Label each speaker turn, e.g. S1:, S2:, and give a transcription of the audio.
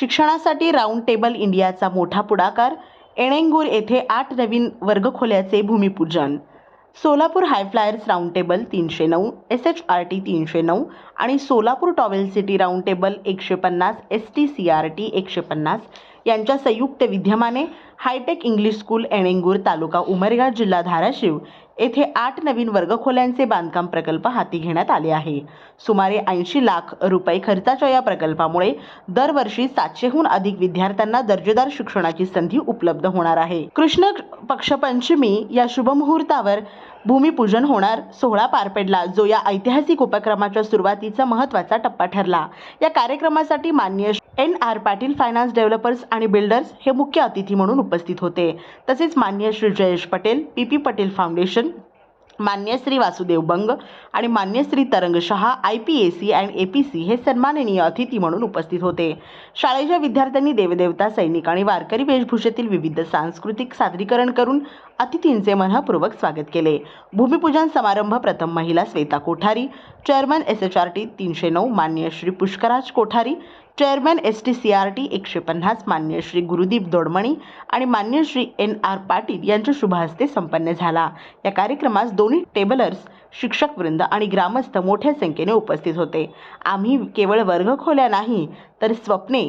S1: शिक्षणासाठी round table इंडियाचा मोठा पुढाकार एणेंगूर येथे आठ नवीन वर्गखोल्याचे भूमिपूजन. सोलापूर हायफ्लायर्स राऊंड टेबल तीनशे नऊ एस एच आर टी तीनशे नऊ आणि Solapur towel city round table एकशे पन्नास S T C R T एकशे पन्नास यांच्या संयुक्त विद्यमाने hitech English school Yenegur taluka Umarga जिल्हा धाराशिव येथे आठ नवीन वर्गखोल्यांचे बांधकाम प्रकल्प हाती घेण्यात आले आहे. सुमारे ऐंशी लाख रुपये खर्चाच्या या प्रकल्पामुळे दरवर्षी सातशेहून अधिक विद्यार्थ्यांना दर्जेदार शिक्षणाची संधी उपलब्ध होणार आहे. कृष्ण पक्षपंचमी या शुभमुहूर्तावर भूमिपूजन होणार. सोहळा पार पडला. जो या ऐतिहासिक उपक्रमाच्या सुरुवातीचा महत्त्वाचा टप्पा ठरला. या कार्यक्रमासाठी मान्य N R Patil finance developers आणि बिल्डर्स हे मुख्य अतिथी म्हणून उपस्थित होते. तसेच मान्य Shri Jayesh Patel P P Patel foundation मान्यश्री Vasudev Bang आणि मान्यश्री Tarang Shah I P A C and A P C हे सन्माननीय अतिथी म्हणून उपस्थित होते. शाळेच्या विद्यार्थ्यांनी देवदेवता सैनिक आणि वारकरी वेशभूषेतील विविध सांस्कृतिक सादरीकरण करून अतिथींचे मनःपूर्वक स्वागत केले. भूमिपूजन समारंभ प्रथम महिला Shweta Kothari chairman S H R T तीनशे नऊ मान्य Shri Pushkaraj Kothari chairman S T C R T एकशे पन्नास मान्य श्री गुरुदीप दोडमणी आणि मान्य श्री एन आर पाटील यांच्या शुभहस्ते संपन्न झाला. या कार्यक्रमास दोन्ही टेबलर्स शिक्षक वृंद आणि ग्रामस्थ मोठ्या संख्येने उपस्थित होते. आम्ही केवळ वर्ग खोल्या नाही तर स्वप्ने